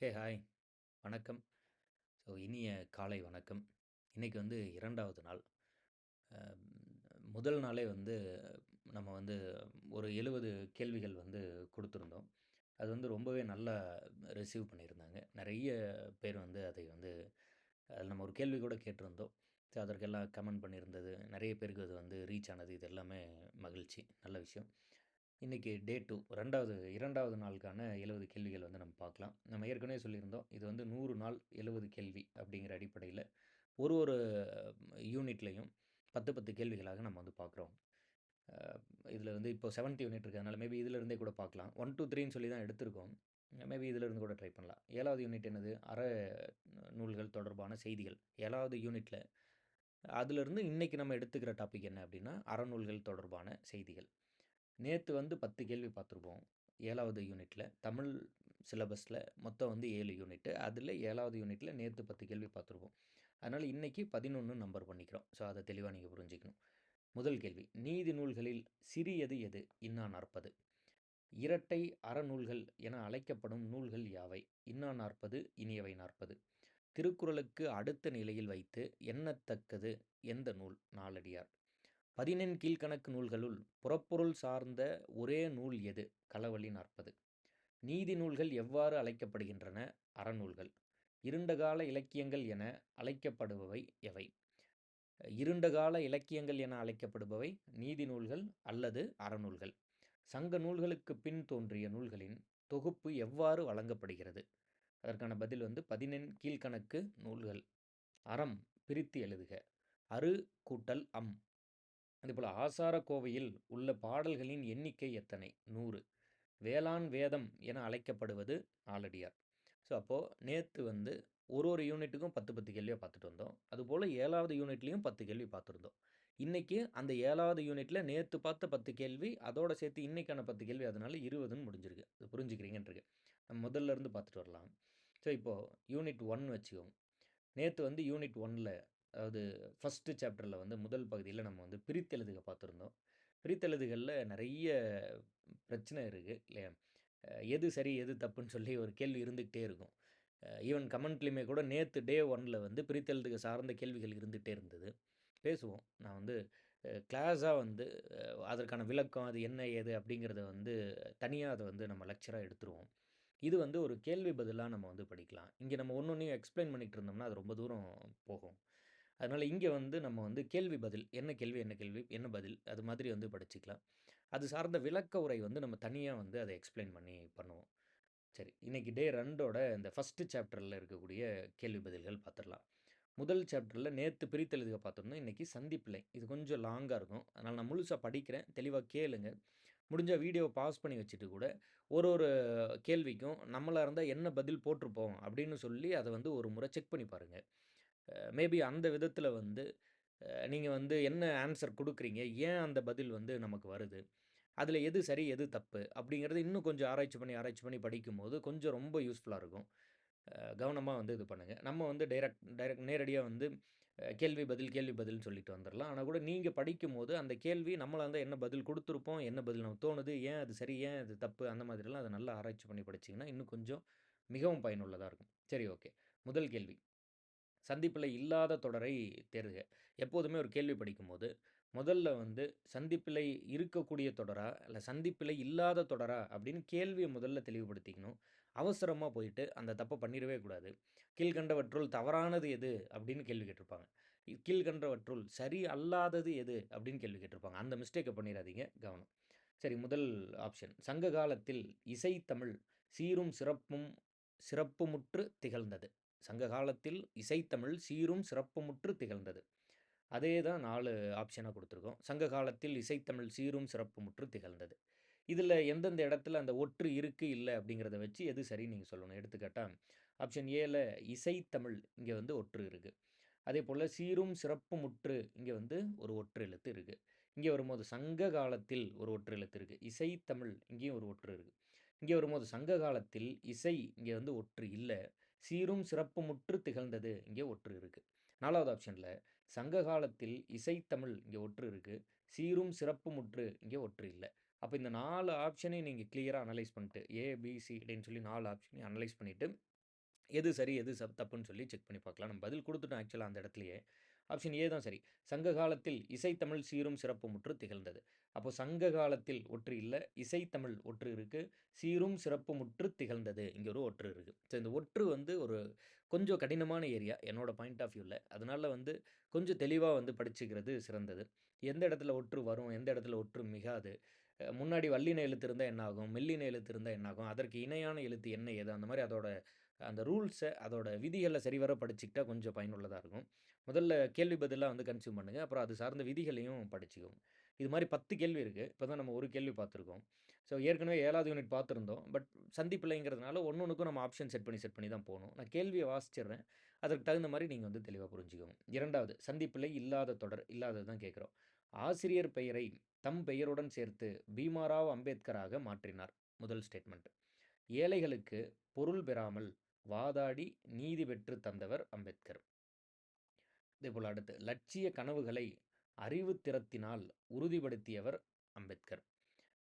Hey hi. வணக்கம். So இனிய காலை வணக்கம். இன்றைக்கி வந்து இரண்டாவது நாள். முதல் நாளே வந்து நம்ம வந்து ஒரு எழுபது கேள்விகள் வந்து கொடுத்துருந்தோம். அது வந்து ரொம்பவே நல்லா ரிசீவ் பண்ணியிருந்தாங்க. நிறைய பேர் வந்து அதை வந்து அதில் நம்ம ஒரு கேள்வி கூட கேட்டிருந்தோம். ஸோ அதற்கெல்லாம் கமெண்ட் பண்ணியிருந்தது. நிறைய பேருக்கு அது வந்து ரீச் ஆனது. இது எல்லாமே மகிழ்ச்சி. நல்ல விஷயம். இன்றைக்கி டே டூ ரெண்டாவது இரண்டாவது நாளுக்கான எழுபது கேள்விகள் வந்து நம்ம பார்க்கலாம். நம்ம ஏற்கனவே சொல்லியிருந்தோம் இது வந்து நூறு நாள் எழுபது கேள்வி அப்படிங்கிற அடிப்படையில் ஒரு ஒரு யூனிட்லேயும் பத்து பத்து கேள்விகளாக நம்ம வந்து பார்க்குறோம். இதில் வந்து இப்போ செவன்த் யூனிட் இருக்கிறதுனால மேபி இதிலிருந்தே கூட பார்க்கலாம். ஒன் டூ த்ரீன்னு சொல்லி தான் எடுத்திருக்கோம். மேபி இதிலிருந்து கூட ட்ரை பண்ணலாம். ஏழாவது யூனிட் என்னது? அற நூல்கள் தொடர்பான செய்திகள். ஏழாவது யூனிட்டில் அதிலிருந்து இன்றைக்கி நம்ம எடுத்துக்கிற டாபிக் என்ன அப்படின்னா அறநூல்கள் தொடர்பான செய்திகள். நேற்று வந்து பத்து கேள்வி பார்த்துருப்போம் ஏழாவது யூனிட்டில் தமிழ் சிலபஸில் மொத்தம் வந்து ஏழு யூனிட்டு. அதில் ஏழாவது யூனிட்டில் நேற்று பத்து கேள்வி பார்த்துருப்போம் அதனால் இன்றைக்கி பதினொன்று நம்பர் பண்ணிக்கிறோம். ஸோ அதை தெளிவாக நீங்கள் புரிஞ்சுக்கணும். முதல் கேள்வி. நீதி நூல்களில் சிறியது எது? இன்னா நாற்பது. இரட்டை அறநூல்கள் என அழைக்கப்படும் நூல்கள் யாவை? இன்னா நாற்பது இனியவை நாற்பது. திருக்குறளுக்கு அடுத்த நிலையில் வைத்து எண்ணத்தக்கது எந்த நூல்? நாலடியார். பதினெண் கீழ்கணக்கு நூல்களுள் புறப்பொருள் சார்ந்த ஒரே நூல் எது? களவழி நாற்பது. நீதி நூல்கள் எவ்வாறு அழைக்கப்படுகின்றன? அறநூல்கள். இருண்டகால இலக்கியங்கள் என அழைக்கப்படுபவை எவை? இருண்டகால இலக்கியங்கள் என அழைக்கப்படுபவை நீதி நூல்கள் அல்லது அறநூல்கள். சங்க நூல்களுக்கு பின் தோன்றிய நூல்களின் தொகுப்பு எவ்வாறு வழங்கப்படுகிறது? அதற்கான பதில் வந்து பதினெண் கீழ்கணக்கு நூல்கள். அறம் பிரித்து எழுதுக. அரு கூட்டல் அம். அதேபோல் ஆசார கோவையில் உள்ள பாடல்களின் எண்ணிக்கை எத்தனை? நூறு. வேளாண் வேதம் என அழைக்கப்படுவது ஆலடியார். ஸோ அப்போது நேற்று வந்து ஒரு ஒரு யூனிட்டுக்கும் பத்து பத்து கேள்வியாக பார்த்துட்டு வந்தோம். அதுபோல் ஏழாவது யூனிட்லேயும் பத்து கேள்வி பார்த்துருந்தோம். இன்றைக்கி அந்த ஏழாவது யூனிட்டில் நேற்று பார்த்த பத்து கேள்வி அதோட சேர்த்து இன்றைக்கான பத்து கேள்வி அதனால் இருபதுன்னு முடிஞ்சிருக்கு. அது புரிஞ்சுக்கிறீங்கன்றிருக்கு. நம்ம முதல்ல இருந்து பார்த்துட்டு வரலாம். ஸோ இப்போது யூனிட் ஒன் வச்சுக்கோங்க. நேற்று வந்து யூனிட் ஒன்னில் அதாவது ஃபஸ்ட்டு சாப்டரில் வந்து முதல் பகுதியில் நம்ம வந்து பிரித்தெழுதுக பார்த்துருந்தோம். பிரித்தெழுதுகளில் நிறைய பிரச்சனை இருக்குது இல்லையா? எது சரி எது தப்புன்னு சொல்லி ஒரு கேள்வி இருந்துக்கிட்டே இருக்கும். ஈவன் கமெண்ட்லேயுமே கூட நேற்று டே ஒனில் வந்து பிரித்தெழுதுக சார்ந்த கேள்விகள் இருந்துகிட்டே இருந்தது. பேசுவோம். நான் வந்து கிளாஸாக வந்து அதற்கான விளக்கம் அது என்ன ஏது அப்படிங்கிறத வந்து தனியாக அதை வந்து நம்ம லெக்சராக எடுத்துருவோம். இது வந்து ஒரு கேள்வி பதிலாக நம்ம வந்து படிக்கலாம். இங்கே நம்ம ஒன்று ஒன்றையும் எக்ஸ்பிளைன் பண்ணிகிட்டு இருந்தோம்னா அது ரொம்ப தூரம் போகும். அதனால் இங்கே வந்து நம்ம வந்து கேள்வி பதில் என்ன கேள்வி என்ன கேள்வி என்ன பதில் அது மாதிரி வந்து படிச்சுக்கலாம். அது சார்ந்த விளக்க உரை வந்து நம்ம தனியாக வந்து அதை எக்ஸ்பிளைன் பண்ணி பண்ணுவோம். சரி இன்றைக்கி டே ரெண்டோட இந்த ஃபஸ்ட்டு சாப்டரில் இருக்கக்கூடிய கேள்வி பதில்கள் பார்த்துடலாம் முதல் சாப்டரில் நேற்று பிரித்தெழுதுக பார்த்துருந்தோம் இன்றைக்கி சந்திப்பில்லை இது கொஞ்சம் லாங்காக இருக்கும். அதனால் நான் முழுசாக படிக்கிறேன். தெளிவாக கேளுங்க. முடிஞ்ச வீடியோ பாஸ் பண்ணி வச்சுட்டு கூட ஒரு ஒரு கேள்விக்கும் நம்மளாக இருந்தால் என்ன பதில் போட்டிருப்போம் அப்படின்னு சொல்லி அதை வந்து ஒரு முறை செக் பண்ணி பாருங்கள் மேபி அந்த விதத்தில் வந்து நீங்கள் வந்து என்ன ஆன்சர் கொடுக்குறீங்க? ஏன் அந்த பதில் வந்து நமக்கு வருது? அதில் எது சரி எது தப்பு? அப்படிங்கிறது இன்னும் கொஞ்சம் ஆராய்ச்சி பண்ணி ஆராய்ச்சி பண்ணி படிக்கும்போது கொஞ்சம் ரொம்ப யூஸ்ஃபுல்லாக இருக்கும். கவனமாக வந்து இது பண்ணுங்கள் நம்ம வந்து டைரக்ட் டைரக்ட் நேரடியாக வந்து கேள்வி பதில் கேள்வி பதில்னு சொல்லிட்டு வந்துடலாம் ஆனால் கூட நீங்கள் படிக்கும் போது அந்த கேள்வி நம்மளாக இருந்தால் என்ன பதில் கொடுத்துருப்போம்? என்ன பதில் நமக்கு தோணுது? ஏன் அது சரி? ஏன் அது தப்பு? அந்த மாதிரிலாம் அதை நல்லா ஆராய்ச்சி பண்ணி படிச்சிங்கன்னா இன்னும் கொஞ்சம் மிகவும் பயனுள்ளதாக இருக்கும். சரி ஓகே முதல் கேள்வி. சந்திப்பில் இல்லாத தொடரை தேர்க. எப்போதுமே ஒரு கேள்வி படிக்கும்போது முதல்ல வந்து சந்திப்பிலை இருக்கக்கூடிய தொடரா? இல்லை சந்திப்பிலை இல்லாத தொடரா? அப்படின்னு கேள்வியை முதல்ல தெளிவுபடுத்திக்கணும். அவசரமாக போயிட்டு அந்த தப்பை பண்ணிடவே கூடாது. கீழ்கண்டவற்றுள் தவறானது எது? அப்படின்னு கேள்வி கேட்டிருப்பாங்க. கீழ்கண்டவற்றுள் சரி அல்லாதது எது? அப்படின்னு கேள்வி கேட்டிருப்பாங்க. அந்த மிஸ்டேக்கை பண்ணிடாதீங்க. கவனம். சரி முதல் ஆப்ஷன். சங்க காலத்தில் இசைத்தமிழ் சீரும் சிறப்பும் சிறப்புமுற்று திகழ்ந்தது. சங்க காலத்தில் இசைத்தமிழ் சீரும் சிறப்புமுற்று திகழ்ந்தது. அதே தான் நாலு ஆப்ஷனாக கொடுத்துருக்கோம். சங்க காலத்தில் இசைத்தமிழ் சீரும் சிறப்புமுற்று திகழ்ந்தது. இதில் எந்தெந்த இடத்துல அந்த ஒற்று இருக்குது இல்லை அப்படிங்கிறத வச்சு எது சரி நீங்கள் சொல்லணும். எடுத்துக்காட்டால் ஆப்ஷன் ஏல இசைத்தமிழ் இங்கே வந்து ஒற்று இருக்குது அதே போல் சீரும் சிறப்புமுற்று இங்கே வந்து ஒரு ஒற்று எழுத்து இருக்குது இங்கே வரும்போது சங்க காலத்தில் ஒரு ஒற்று எழுத்து இருக்குது இசைத்தமிழ் இங்கேயும் ஒரு ஒற்று இருக்குது இங்கே வரும்போது சங்க காலத்தில் இசை இங்கே வந்து ஒற்று இல்லை. சீரும் சிறப்புமுற்று திகழ்ந்தது. இங்கே ஒற்று இருக்குது நாலாவது ஆப்ஷனில் சங்க காலத்தில் இசைத்தமிழ் இங்கே ஒற்று இருக்குது சீரும் சிறப்புமுற்று இங்கே ஒற்று இல்லை. அப்போ இந்த நாலு ஆப்ஷனையும் நீங்கள் கிளியராக அனலைஸ் பண்ணிட்டு ஏபிசி அப்படின்னு சொல்லி நாலு ஆப்ஷனையும் அனலைஸ் பண்ணிவிட்டு எது சரி எது சப் தப்புன்னு சொல்லி செக் பண்ணி பார்க்கலாம். நம்ம பதில் கொடுத்துட்டோம் ஆக்சுவலாக அந்த இடத்துலையே. ஆப்ஷன் ஏ தான் சரி. சங்க காலத்தில் இசைத்தமிழ் சீரும் சிறப்புமுற்று திகழ்ந்தது. அப்போ சங்க காலத்தில் ஒற்று இல்லை இசைத்தமிழ் ஒற்று இருக்குது சீரும் சிறப்புமுற்று திகழ்ந்தது. இங்கே ஒரு ஒற்று இருக்குது ஸோ இந்த ஒற்று வந்து ஒரு கொஞ்சம் கடினமான ஏரியா என்னோட பாயிண்ட் ஆஃப் வியூவில் அதனால் வந்து கொஞ்சம் தெளிவாக வந்து படிச்சுக்கிறது சிறந்தது. எந்த இடத்துல ஒற்று வரும் எந்த இடத்துல ஒற்று மிகாது முன்னாடி வல்லின எழுத்து இருந்தால் என்ன ஆகும் மெல்லின எழுத்து இருந்தால் என்ன ஆகும் அதற்கு இணையான எழுத்து என்ன ஏது அந்த மாதிரி அதோட அந்த ரூல்ஸை அதோட விதிகளை சரிவர படிச்சுக்கிட்டா கொஞ்சம் பயனுள்ளதாக இருக்கும். முதல்ல கேள்வி பதிலாக வந்து கன்சியூம் பண்ணுங்கள் அப்புறம் அது சார்ந்த விதிகளையும் படிச்சுக்கோங்க. இது மாதிரி பத்து கேள்வி இருக்குது இப்போ தான் நம்ம ஒரு கேள்வி பார்த்துருக்கோம். ஸோ ஏற்கனவே ஏழாவது யூனிட் பார்த்துருந்தோம். பட் சந்திப்பில்லைங்கிறதுனால ஒன்று ஒன்றுக்கும் நம்ம ஆப்ஷன் செட் பண்ணி செட் பண்ணி தான் போகணும். நான் கேள்வியை வாசிச்சிடுறேன் அதற்கு தகுந்த மாதிரி நீங்கள் வந்து தெளிவாக புரிஞ்சுக்கோங்க. இரண்டாவது சந்திப்பில்லை இல்லாத தொடர் இல்லாதது தான் கேட்குறோம். ஆசிரியர் பெயரை தம் பெயருடன் சேர்த்து பீமாராவ் அம்பேத்கராக மாற்றினார். முதல் ஸ்டேட்மெண்ட் ஏழைகளுக்கு பொருள் பெறாமல் வாதாடி நீதி பெற்று தந்தவர் அம்பேத்கர். இதேபோல் அடுத்து லட்சிய கனவுகளை அறிவு திறத்தினால் உறுதிப்படுத்தியவர் அம்பேத்கர்.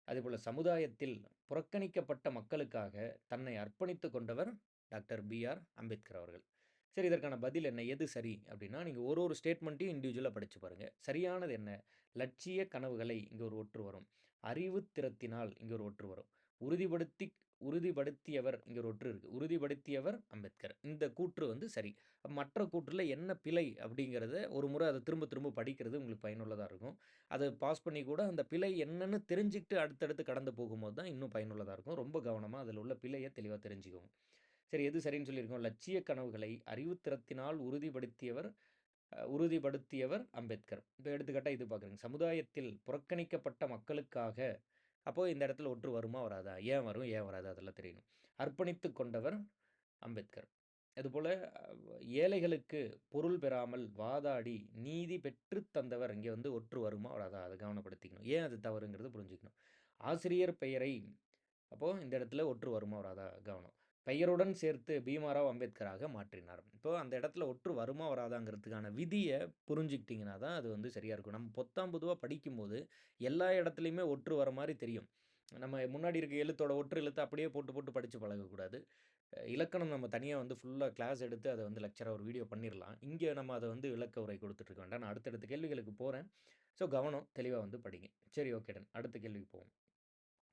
அதேபோல் சமுதாயத்தில் புறக்கணிக்கப்பட்ட மக்களுக்காக தன்னை அர்ப்பணித்து கொண்டவர் டாக்டர் பிஆர் அம்பேத்கர் அவர்கள். சரி இதற்கான பதில் என்ன? எது சரி? அப்படின்னா நீங்கள் ஒரு ஒரு ஸ்டேட்மெண்ட்டையும் இண்டிவிஜுவலாக படித்து பாருங்கள் சரியானது என்ன? லட்சிய கனவுகளை இங்கே ஒரு ஒற்று வரும். அறிவு திறத்தினால் இங்கே ஒரு ஒற்று வரும். உறுதிப்படுத்தி உறுதிப்படுத்தியவர் இங்கே ஒரு ஒற்று இருக்குது உறுதிப்படுத்தியவர் அம்பேத்கர். இந்த கூற்று வந்து சரி. மற்ற கூற்றில் என்ன பிழை அப்படிங்கிறத ஒரு முறை அதை திரும்ப திரும்ப படிக்கிறது உங்களுக்கு பயனுள்ளதாக இருக்கும். அதை பாஸ் பண்ணி கூட அந்த பிழை என்னன்னு தெரிஞ்சுக்கிட்டு அடுத்தடுத்து கடந்து போகும்போது தான் இன்னும் பயனுள்ளதாக இருக்கும். ரொம்ப கவனமாக அதில் உள்ள பிழையை தெளிவாக தெரிஞ்சுக்கோங்க. சரி எது சரின்னு சொல்லியிருக்கோம். லட்சிய கனவுகளை அறிவுத்திறத்தினால் உறுதிப்படுத்தியவர் உறுதிப்படுத்தியவர் அம்பேத்கர். இப்போ எடுத்துக்காட்டாக இது பார்க்குறீங்க சமுதாயத்தில் புறக்கணிக்கப்பட்ட மக்களுக்காக அப்போது இந்த இடத்துல ஒற்று வருமா வராதா? ஏன் வரும்? ஏன் வராது? அதெல்லாம் தெரியணும். அர்ப்பணித்து கொண்டவர் அம்பேத்கர். அதுபோல் ஏழைகளுக்கு பொருள் பெறாமல் வாதாடி நீதி பெற்று தந்தவர் இங்கே வந்து ஒற்று வருமா வராதா? அதை கவனப்படுத்திக்கணும். ஏன் அது தவறுங்கிறது புரிஞ்சுக்கணும். ஆசிரியர் பெயரை அப்போது இந்த இடத்துல ஒற்று வருமா வராதா? கவனம். பெயருடன் சேர்த்து பீமாராவ் அம்பேத்கராக மாற்றினார். இப்போ அந்த இடத்துல ஒற்று வருமா வராதாங்கிறதுக்கான விதியை புரிஞ்சுக்கிட்டிங்கன்னா தான் அது வந்து சரியாக இருக்கும். நம்ம பொத்தாம் பொதுவாக படிக்கும்போது எல்லா இடத்துலையுமே ஒற்று வர மாதிரி தெரியும். நம்ம முன்னாடி இருக்க எழுத்தோட ஒற்று எழுத்து அப்படியே போட்டு போட்டு படித்து பழகக்கூடாது. இலக்கணம் நம்ம தனியாக வந்து ஃபுல்லாக கிளாஸ் எடுத்து அதை வந்து லெக்சராக ஒரு வீடியோ பண்ணிடலாம் இங்கே நம்ம அதை வந்து விளக்க உரை கொடுத்துட்ருக்க வேண்டாம். நான் அடுத்தடுத்த கேள்விகளுக்கு போகிறேன் ஸோ கவனம் தெளிவாக வந்து படிங்க. சரி ஓகே டன் அடுத்த கேள்விக்கு போவோம்.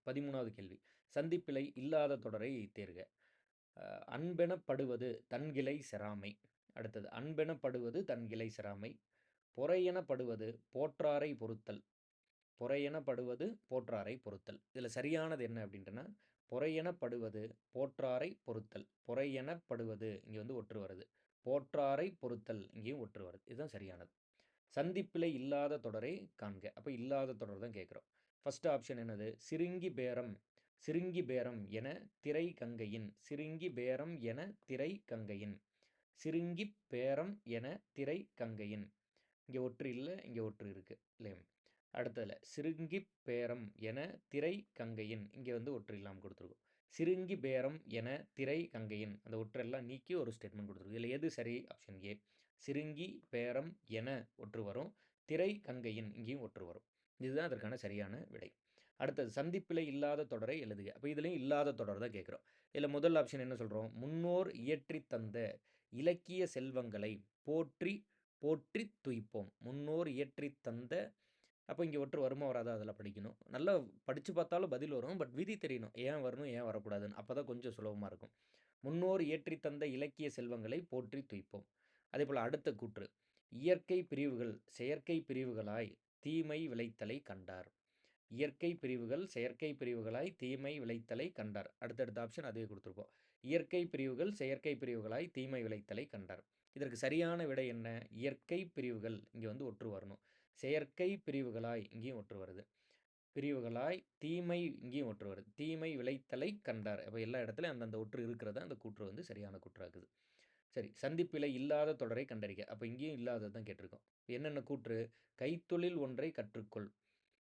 பதிமூணாவது கேள்வி. சந்திப்பிழை இல்லாத தொடரை தேர்க. அன்பெனப்படுவது தன்கிளை செராமை அடுத்தது அன்பெனப்படுவது தன்கிளை செராமை பொறையெனப்படுவது போற்றாரை பொறுத்தல். பொறையெனப்படுவது போற்றாரை பொறுத்தல். இதில் சரியானது என்ன அப்படின்றனா பொறையெனப்படுவது போற்றாரை பொறுத்தல். பொறையெனப்படுவது இங்கே வந்து ஒற்று வருது. போற்றாரை பொறுத்தல் இங்கேயும் ஒற்று வருது. இதுதான் சரியானது. சந்திப்பிலை இல்லாத தொடரை காண்க. அப்போ இல்லாத தொடர் தான் கேட்குறோம். ஃபஸ்ட்டு ஆப்ஷன் என்னது? சிறுங்கி பேரம் சிருங்கி பேரம் என திரை கங்கையின் சிருங்கி பேரம் என திரை கங்கையின் சிருங்கி பேரம் என திரை கங்கையின். இங்கே ஒற்று இல்லை இங்கே ஒற்று இருக்குது இல்லையா? அடுத்ததில் சிருங்கி பேரம் என திரை கங்கையின் இங்கே வந்து ஒற்று இல்லாமல் கொடுத்துருக்கோம். சிருங்கி பேரம் என திரை கங்கையின் அந்த ஒற்றெல்லாம் நீக்கி ஒரு ஸ்டேட்மெண்ட் கொடுத்துருக்கு இதில் எது சரி? ஆப்ஷன் ஏ சிருங்கி பேரம் என ஒற்று வரும் திரை கங்கையின் இங்கேயும் ஒற்று வரும். இதுதான் அதற்கான சரியான விடை. அடுத்தது சந்திப்பில் இல்லாத தொடரை எழுதுக. அப்போ இதுலேயும் இல்லாத தொடர் தான் கேட்குறோம். இதில் முதல் ஆப்ஷன் என்ன சொல்கிறோம் முன்னோர் இயற்றி தந்த இலக்கிய செல்வங்களை போற்றி போற்றி துய்ப்போம். முன்னோர் இயற்றி தந்த அப்போ இங்கே ஒற்று வருமா வராதா? அதில் படிக்கணும். நல்லா படித்து பார்த்தாலும் பதில் வரும். பட் விதி தெரியணும். ஏன் வரணும்? ஏன் வரக்கூடாதுன்னு. அப்போ தான் கொஞ்சம் சுலபமாக இருக்கும். முன்னோர் இயற்றி தந்த இலக்கிய செல்வங்களை போற்றி துய்ப்போம். அதே போல் அடுத்த கூற்று. இயற்கை பிரிவுகள் செயற்கை பிரிவுகளாய் தீமை விளைத்தலை கண்டார். இயற்கை பிரிவுகள் செயற்கை பிரிவுகளாய் தீமை விளைத்தலை கண்டார். அடுத்தடுத்த ஆப்ஷன் அதுவே கொடுத்துருப்போம் இயற்கை பிரிவுகள் செயற்கை பிரிவுகளாய் தீமை விளைத்தலை கண்டார். இதற்கு சரியான விடை என்ன? இயற்கை பிரிவுகள் இங்கே வந்து ஒற்று வரணும். செயற்கை பிரிவுகளாய் இங்கேயும் ஒற்று வருது. பிரிவுகளாய் தீமை இங்கேயும் ஒற்று வருது. தீமை விளைத்தலை கண்டார். அப்போ எல்லா இடத்துலையும் அந்தந்த ஒற்று இருக்கிறத அந்த கூற்று வந்து சரியான கூற்றாக்குது சரி சந்திப்பிலை இல்லாத தொடரை கண்டறிக. அப்போ இங்கேயும் இல்லாதது தான் கேட்டிருக்கோம். என்னென்ன கூற்று? கைத்தொழில் ஒன்றை கற்றுக்கொள்.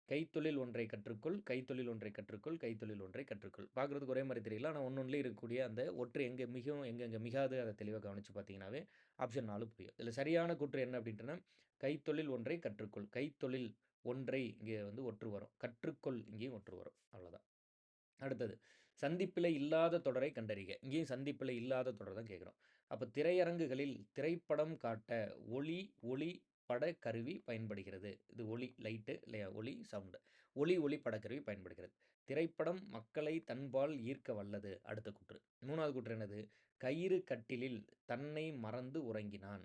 கைத்தொழில் ஒன்றை கற்றுக்கொள் கைத்தொழில் ஒன்றை கற்றுக்கொள் கைத்தொழில் ஒன்றை கற்றுக்கொள். பார்க்குறதுக்கு ஒரே மாதிரி தெரியல. ஆனால் ஒன்னொன்றில் இருக்கக்கூடிய அந்த ஒற்று எங்கே மிகவும் எங்கெங்கே மிகாது அதை தெளிவாக கவனித்து பார்த்தீங்கன்னாவே ஆப்ஷன் நாலு புரியும். இதில் சரியான கூற்று என்ன அப்படின்ட்டுனா கைத்தொழில் ஒன்றை கற்றுக்கொள். கைத்தொழில் ஒன்றை இங்கே வந்து ஒற்று வரும். கற்றுக்கொள் இங்கேயும் ஒற்று வரும். அவ்வளோதான் அடுத்தது சந்திப்பிலை இல்லாத தொடரை கண்டறிக. இங்கேயும் சந்திப்பிலை இல்லாத தொடர் தான் கேட்குறோம். அப்போ திரையரங்குகளில் திரைப்படம் காட்ட ஒளி ஒளி படக்கருவி பயன்படுகிறது. இது ஒளி லைட்டு இல்லையா? ஒளி சவுண்டு. ஒளி ஒளி படக்கருவி பயன்படுகிறது. திரைப்படம் மக்களை தன்பால் ஈர்க்க வல்லது. அடுத்த குற்று. மூணாவது குற்று என்னது? கயிறு கட்டிலில் தன்னை மறந்து உறங்கினான்.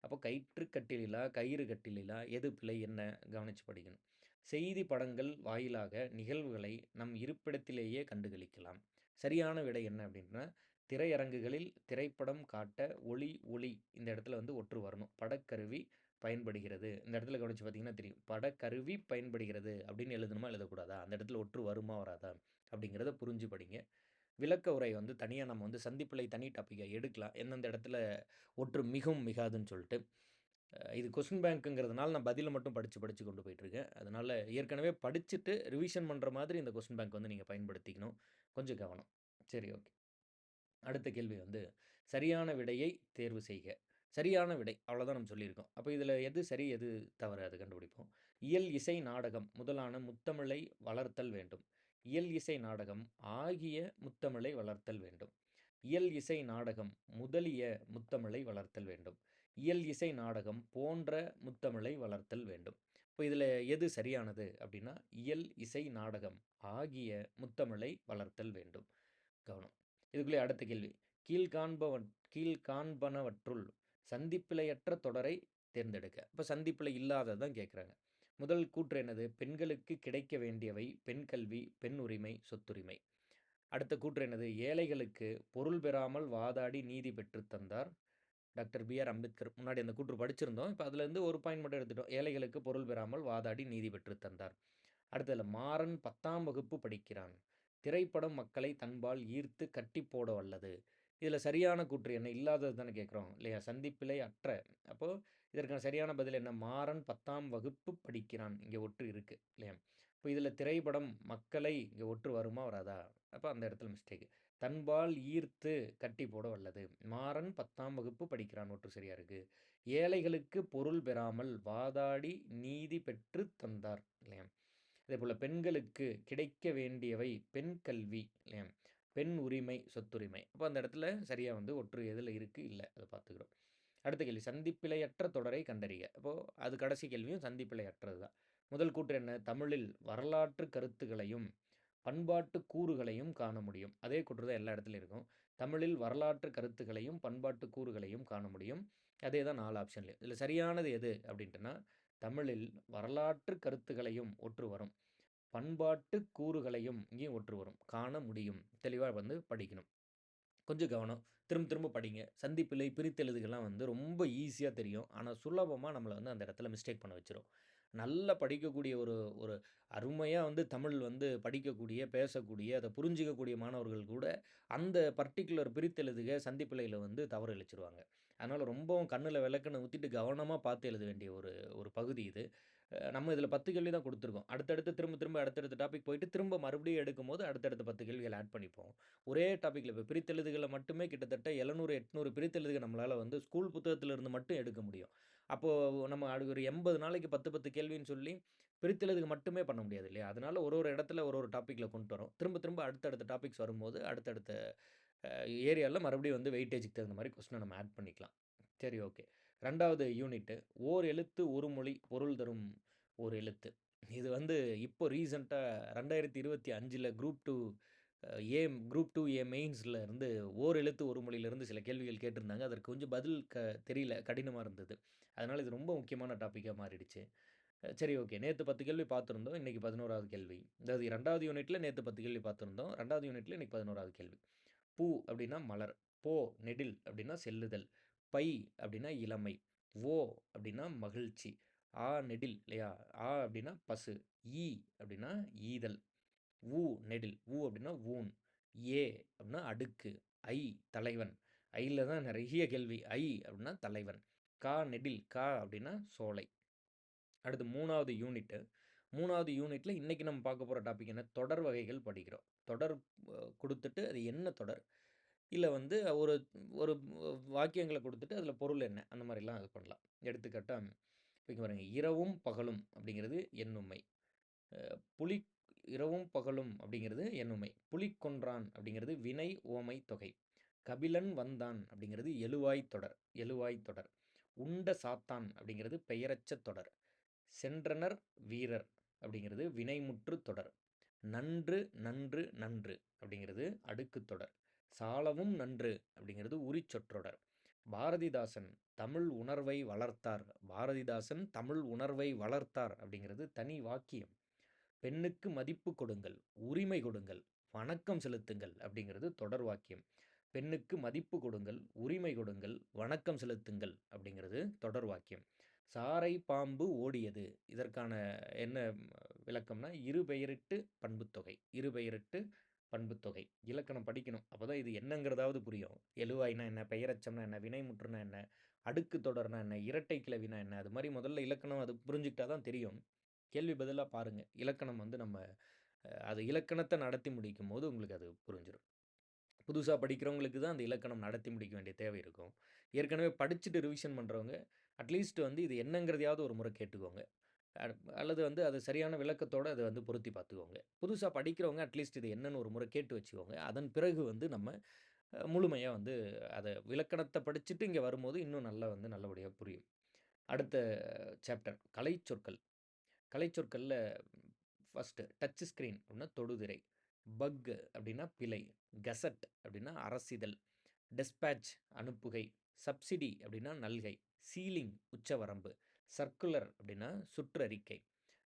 அப்போ கயிற்று கட்டிலா கயிறு கட்டிலா எது பிழை என்ன? கவனித்து படிக்கணும். செய்தி படங்கள் வாயிலாக நிகழ்வுகளை நம் இருப்பிடத்திலேயே கண்டுகளிக்கலாம். சரியான விடை என்ன அப்படின்னா திரையரங்குகளில் திரைப்படம் காட்ட ஒளி ஒளி இந்த இடத்துல வந்து ஒற்று வரணும். படக்கருவி பயன்படுகிறது. இந்த இடத்துல கவனித்து பார்த்தீங்கன்னா தெரியும். படக்கருவி பயன்படுகிறது அப்படின்னு எழுதணுமா எழுதக்கூடாதா? அந்த இடத்துல ஒற்று வருமா வராதா? அப்படிங்கிறத புரிஞ்சு படிங்க விளக்க உரை வந்து தனியாக நம்ம வந்து சந்திப்பிலை தனி டாப்பிக்காக எடுக்கலாம். எந்தெந்த இடத்துல ஒற்று மிகவும் மிகாதுன்னு சொல்லிட்டு. இது கொஸ்டின் பேங்க்குங்கிறதுனால நான் பதிலை மட்டும் படித்து படித்து கொண்டு போயிட்டுருக்கேன். அதனால் ஏற்கனவே படிச்சுட்டு ரிவிஷன் பண்ணுற மாதிரி இந்த கொஸ்டின் பேங்க் வந்து நீங்கள் பயன்படுத்திக்கணும். கொஞ்சம் கவனம். சரி ஓகே அடுத்த கேள்வி வந்து சரியான விடையை தேர்வு செய்க. சரியான விடை. அவ்வளோதான் நம்ம சொல்லியிருக்கோம். அப்போ இதில் எது சரி எது தவறு? அது கண்டுபிடிப்போம். இயல் இசை நாடகம் முதலான முத்தமிழை வளர்த்தல் வேண்டும். இயல் இசை நாடகம் ஆகிய முத்தமிழை வளர்த்தல் வேண்டும். இயல் இசை நாடகம் முதலிய முத்தமிழை வளர்த்தல் வேண்டும். இயல் இசை நாடகம் போன்ற முத்தமிழை வளர்த்தல் வேண்டும். இப்போ இதில் எது சரியானது அப்படின்னா இயல் இசை நாடகம் ஆகிய முத்தமிழை வளர்த்தல் வேண்டும். கவனம். இதுக்குள்ளே அடுத்த கேள்வி. கீழ்காண்பவன் கீழ்காண்பனவற்றுள் சந்திப்பிலையற்ற தொடரை தேர்ந்தெடுக்க. இப்போ சந்திப்பிலை இல்லாததான் கேட்குறாங்க. முதல் கூற்று என்னது? பெண்களுக்கு கிடைக்க வேண்டியவை பெண் கல்வி பெண் உரிமை சொத்துரிமை. அடுத்த கூற்று என்னது? ஏழைகளுக்கு பொருள் பெறாமல் வாதாடி நீதி பெற்று தந்தார் டாக்டர் பி ஆர் அம்பேத்கர். முன்னாடி அந்த கூற்று படிச்சிருந்தோம். இப்போ அதுலேருந்து ஒரு பாயிண்ட் மட்டும் எடுத்துட்டோம். ஏழைகளுக்கு பொருள் பெறாமல் வாதாடி நீதி பெற்று தந்தார். அடுத்ததில் மாறன் பத்தாம் வகுப்பு படிக்கிறான். திரைப்படம் மக்களை தன்பால் ஈர்த்து கட்டி போட வல்லது. இதில் சரியான கூற்று என்ன இல்லாதது தானே கேட்குறோம் இல்லையா? சந்திப்பிலை அற்ற. அப்போது இதற்கான சரியான பதில் என்ன? மாறன் பத்தாம் வகுப்பு படிக்கிறான். இங்கே ஒற்று இருக்குது இல்லையா? இப்போ இதில் திரைப்படம் மக்களை இங்கே ஒற்று வருமா வராதா? அப்போ அந்த இடத்துல மிஸ்டேக் தன்பால் ஈர்த்து கட்டி போட வல்லது. மாறன் பத்தாம் வகுப்பு படிக்கிறான். ஒற்று சரியாக இருக்குது ஏழைகளுக்கு பொருள் பெறாமல் வாதாடி நீதி பெற்று தந்தார் இல்லையா? அதே போல் பெண்களுக்கு கிடைக்க வேண்டியவை பெண் கல்வி இல்லையா? பெண் உரிமை சொத்துரிமை. அப்போ அந்த இடத்துல சரியாக வந்து ஒற்று எதில் இருக்குது இல்லை. அதை பார்த்துக்கிறோம் அடுத்த கேள்வி. சந்திப்பிழையற்ற தொடரை கண்டறிக. அப்போது அது கடைசி கேள்வியும் சந்திப்பிழையற்றது தான் முதல் கூற்று என்ன? தமிழில் வரலாற்று கருத்துகளையும் பண்பாட்டு கூறுகளையும் காண முடியும். அதே கூற்று தான் எல்லா இடத்துலையும் இருக்கும். தமிழில் வரலாற்று கருத்துகளையும் பண்பாட்டு கூறுகளையும் காண முடியும். அதே தான் நாலு ஆப்ஷன்லேயும் இதில் சரியானது எது? அப்படின்ட்டுனா தமிழில் வரலாற்று கருத்துகளையும் ஒற்று வரும். பண்பாட்டு கூறுகளையும் இங்கேயும் ஒற்று வரும். காண முடியும். தெளிவாக வந்து படிக்கணும். கொஞ்சம் கவனம். திரும்ப திரும்ப படிங்க. சந்திப்பிலை பிரித்தெழுதுகள்லாம் வந்து ரொம்ப ஈஸியாக தெரியும். ஆனால் சுலபமாக நம்மளை வந்து அந்த இடத்துல மிஸ்டேக் பண்ண வச்சிரும். நல்லா படிக்கக்கூடிய ஒரு ஒரு அருமையாக வந்து தமிழ் வந்து படிக்கக்கூடிய பேசக்கூடிய அதை புரிஞ்சிக்கக்கூடிய மாணவர்கள் கூட அந்த பர்டிகுலர் பிரித்தெழுதுக சந்திப்பிலையில் வந்து தவறு அளிச்சிருவாங்க அதனால் ரொம்பவும் கண்ணில் விளக்குன்னு ஊற்றிட்டு கவனமாக பார்த்து எழுத வேண்டிய ஒரு ஒரு பகுதி இது. நம்ம இதில் பத்து கேள்வி தான் கொடுத்துருக்கோம். அடுத்தடுத்து திரும்ப திரும்ப அடுத்தடுத்த டாபிக் போயிட்டு திரும்ப மறுபடியும் எடுக்கும் போது அடுத்தடுத்த பத்து கேள்விகள் ஆட் பண்ணிப்போம். ஒரே டாப்பிக்கில் இப்போ பிரித்தெழுதுகளை மட்டுமே கிட்டத்தட்ட எழுநூறு எட்நூறு பிரித்தெழுதுகள் நம்மளால் வந்து ஸ்கூல் புத்தகத்திலிருந்து மட்டும் எடுக்க முடியும். அப்போது நம்ம அது ஒரு எண்பது நாளைக்கு பத்து பத்து கேள்வின்னு சொல்லி பிரித்தெழுதுக்கு மட்டுமே பண்ண முடியாது இல்லையா? அதனால் ஒரு ஒரு இடத்துல ஒரு ஒரு டாப்பிக்கில் கொண்டு வரோம். திரும்ப திரும்ப அடுத்தடுத்த டாபிக்ஸ் வரும்போது அடுத்தடுத்த ஏரியாவில் மறுபடியும் வந்து வெயிட்டேஜுக்கு தகுந்த மாதிரி கொஸ்டினை நம்ம ஆட் பண்ணிக்கலாம். சரி ஓகே ரெண்டாவது யூனிட்டு ஓர் எழுத்து ஒரு மொழி பொருள் தரும் ஒரு எழுத்து. இது வந்து இப்போ ரீசண்டாக ரெண்டாயிரத்தி இருபத்தி அஞ்சில் group two A group two A மெயின்ஸில் இருந்து ஓர் எழுத்து ஒரு மொழியிலேருந்து சில கேள்விகள் கேட்டிருந்தாங்க. அதற்கு கொஞ்சம் பதில் க தெரியல கடினமாக இருந்தது. அதனால் இது ரொம்ப முக்கியமான டாப்பிக்காக மாறிடுச்சு. சரி ஓகே நேற்று பத்து கேள்வி பார்த்துருந்தோம் இன்றைக்கி பதினோராவது கேள்வி. அதாவது ரெண்டாவது யூனிட்டில் நேற்று பத்து கேள்வி பார்த்துருந்தோம் ரெண்டாவது யூனிட்டில் இன்றைக்கி பதினோராவது கேள்வி. பூ அப்படின்னா மலர் போ நெடில் அப்படின்னா செல்லுதல். பை அப்படின்னா இளமை ஓ அப்படின்னா மகிழ்ச்சி ஆ நெடில் இல்லையா? ஆ அப்படின்னா பசு ஈ அப்படின்னா ஈதல் ஊ நெடில் ஊ அப்படின்னா ஊன் ஏ அப்படின்னா அடுக்கு ஐ தலைவன். ஐயில் தான் நிறைய கேள்வி ஐ அப்படின்னா தலைவன் கா நெடில் கா அப்படின்னா சோலை. அடுத்து மூணாவது யூனிட்டு மூணாவது யூனிட்டில் இன்றைக்கி நம்ம பார்க்க போகிற டாபிக் என்ன? தொடர் வகைகள் படிக்கிறோம். தொடர் கொடுத்துட்டு அது என்ன தொடர்? இல்லை வந்து ஒரு ஒரு வாக்கியங்களை கொடுத்துட்டு அதில் பொருள் என்ன? அந்த மாதிரிலாம் இது பண்ணலாம். எடுத்துக்காட்டாக இப்போ பாருங்கள் இரவும் பகலும் அப்படிங்கிறது எண்ணுமை புலி இரவும் பகலும் அப்படிங்கிறது எண்ணுமை புலிக்கொன்றான் அப்படிங்கிறது வினை ஓமை தொகை. கபிலன் வந்தான் அப்படிங்கிறது எழுவாய் தொடர் எழுவாய் தொடர். உண்ட சாத்தான் அப்படிங்கிறது பெயரச்ச தொடர். சென்றனர் வீரர் அப்படிங்கிறது வினைமுற்று தொடர். நன்று நன்று நன்று அப்படிங்கிறது அடுக்கு தொடர். சாலவும் நன்று அப்படிங்கிறது உரிச்சொற்றொடர். பாரதிதாசன் தமிழ் உணர்வை வளர்த்தார். பாரதிதாசன் தமிழ் உணர்வை வளர்த்தார் அப்படிங்கிறது தனி வாக்கியம். பெண்ணுக்கு மதிப்பு கொடுங்கள் உரிமை கொடுங்கள் வணக்கம் செலுத்துங்கள் அப்படிங்கிறது தொடர் வாக்கியம். பெண்ணுக்கு மதிப்பு கொடுங்கள் உரிமை கொடுங்கள் வணக்கம் செலுத்துங்கள் அப்படிங்கிறது தொடர் வாக்கியம். சாரை பாம்பு ஓடியது. இதற்கான என்ன விளக்கம்னா இருபெயரிட்டு பண்புத்தொகை இருபெயரிட்டு பண்புத்தொகை. இலக்கணம் படிக்கணும். அப்போ தான் இது என்னங்கிறதாவது புரியும். எழுவாய்னா என்ன? பெயரச்சம்னா என்ன? வினைமுற்றுனா என்ன? அடுக்கு தொடர்னா என்ன? இரட்டை கிளவினா என்ன? அது மாதிரி முதல்ல இலக்கணம் அது புரிஞ்சுக்கிட்டா தான் தெரியும். கேள்வி பதிலாக பாருங்கள் இலக்கணம் வந்து நம்ம அது இலக்கணத்தை நடத்தி முடிக்கும் போது உங்களுக்கு அது புரிஞ்சிடும் புதுசாக படிக்கிறவங்களுக்கு தான் அந்த இலக்கணம் நடத்தி முடிக்க வேண்டிய தேவை இருக்கும். ஏற்கனவே படிச்சுட்டு ரிவிஷன் பண்ணுறவங்க அட்லீஸ்ட் வந்து இது என்னங்கிறதையாவது ஒரு முறை கேட்டுக்கோங்க. அல்லது வந்து அது சரியான விளக்கத்தோடு அதை வந்து பொருத்தி பார்த்துக்கோங்க. புதுசாக படிக்கிறவங்க அட்லீஸ்ட் இது என்னென்னு ஒரு முறை கேட்டு வச்சுக்கோங்க. அதன் பிறகு வந்து நம்ம முழுமையாக வந்து அதை விளக்கணத்தை படிச்சுட்டு இங்கே வரும்போது இன்னும் நல்லா வந்து நல்லபடியாக புரியும். அடுத்த சாப்டர் கலை சொற்கள் கலை சொற்களில் ஃபஸ்ட்டு டச் ஸ்க்ரீன் அப்படின்னா தொடுதிரை. பக் அப்படின்னா பிழை. கசட் அப்படின்னா அரசிதழ். டெஸ்பேட்ச் அனுப்புகை. சப்சிடி அப்படின்னா நல்கை. சீலிங் உச்சவரம்பு. சர்க்குலர் அப்படின்னா சுற்றறிக்கை.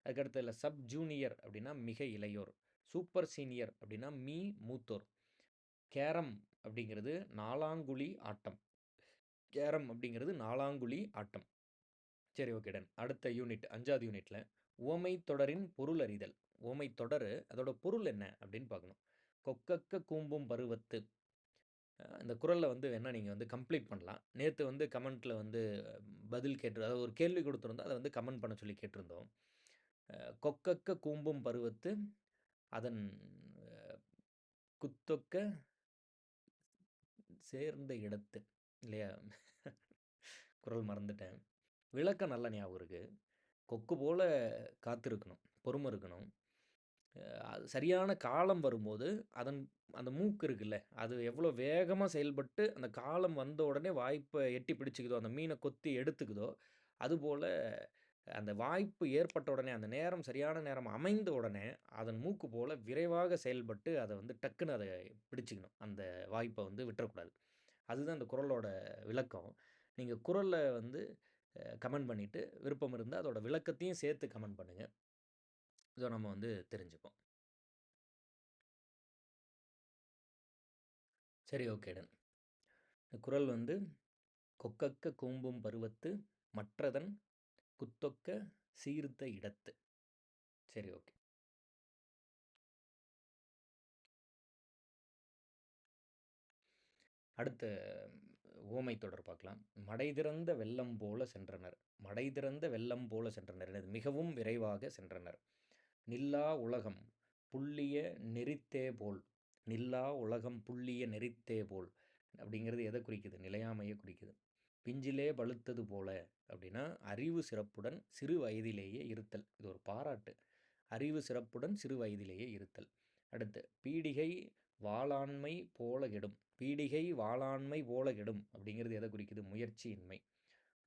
அதுக்கடுத்து இல்லை சப் ஜூனியர் அப்படின்னா மிக இளையோர். சூப்பர் சீனியர் அப்படின்னா மீ மூத்தோர். கேரம் அப்படிங்கிறது நாலாங்குழி ஆட்டம். கேரம் அப்படிங்கிறது நாலாங்குழி ஆட்டம். சரி ஓகே டன். அடுத்த யூனிட் அஞ்சாவது யூனிட்டில் ஓமை தொடரின் பொருள் அறிதல். ஓமை தொடர் அதோட பொருள் என்ன அப்படின்னு பார்க்கணும். கொக்கக்க கூம்பும் பருவத்து. இந்த குரலில் வந்து வேணால் நீங்கள் வந்து கம்ப்ளீட் பண்ணலாம். நேற்று வந்து கமெண்ட்டில் வந்து பதில் கேட்டு அதாவது ஒரு கேள்வி கொடுத்துருந்தோம். அதை வந்து கமெண்ட் பண்ண சொல்லி கேட்டிருந்தோம். கொக்கக்க கூம்பும் பருவத்து அதன் குத்தொக்க சேர்ந்த இடத்து இல்லையா? குரல் மறந்துட்டேன். விளக்கம் நல்ல ஞாபகம் இருக்குது கொக்கு போல் காத்திருக்கணும் பொறுமை இருக்கணும். அது சரியான காலம் வரும்போது அதன் அந்த மூக்கு இருக்குல்ல அது எவ்வளோ வேகமாக செயல்பட்டு அந்த காலம் வந்த உடனே வாய்ப்பை எட்டி பிடிச்சிக்குதோ அந்த மீனை கொத்தி எடுத்துக்குதோ அதுபோல் அந்த வாய்ப்பு ஏற்பட்ட உடனே அந்த நேரம் சரியான நேரம் அமைந்த உடனே அதன் மூக்கு போல் விரைவாக செயல்பட்டு அதை வந்து டக்குன்னு அதை பிடிச்சிக்கணும். அந்த வாய்ப்பை வந்து விட்டுறக்கூடாது. அதுதான் அந்த குரலோட விளக்கம். நீங்கள் குரலை வந்து கமெண்ட் பண்ணிவிட்டு விருப்பம் இருந்தால் அதோட விளக்கத்தையும் சேர்த்து கமெண்ட் பண்ணுங்கள் ஸோ நம்ம வந்து தெரிஞ்சுப்போம். சரி ஓகேடன் குரல் வந்து கொக்கக்க கூம்பும் பருவத்து மற்றதன் குத்தொக்க சீர்த்த இடத்து. சரி ஓகே அடுத்த ஓமை தொடர் பார்க்கலாம். மடை திறந்த வெள்ளம் போல சென்றனர். மடை திறந்த வெள்ளம் போல சென்றனர். மிகவும் விரைவாக சென்றனர். நில்லா உலகம் புள்ளிய நெறித்தே போல். நில்லா உலகம் புள்ளிய நெறித்தே போல். அப்படிங்கிறது எதை குறிக்குது? நிலையாமையை குறிக்குது. பிஞ்சிலே பழுத்தது போல அப்படின்னா அறிவு சிறப்புடன் சிறு வயதிலேயே இருத்தல். இது ஒரு பாராட்டு. அறிவு சிறப்புடன் சிறு வயதிலேயே இருத்தல். அடுத்து பீடிகை வாளாண்மை போல கெடும். பீடிகை வாளாண்மை போல கெடும் அப்படிங்கிறது எதை குறிக்குது? முயற்சியின்மை.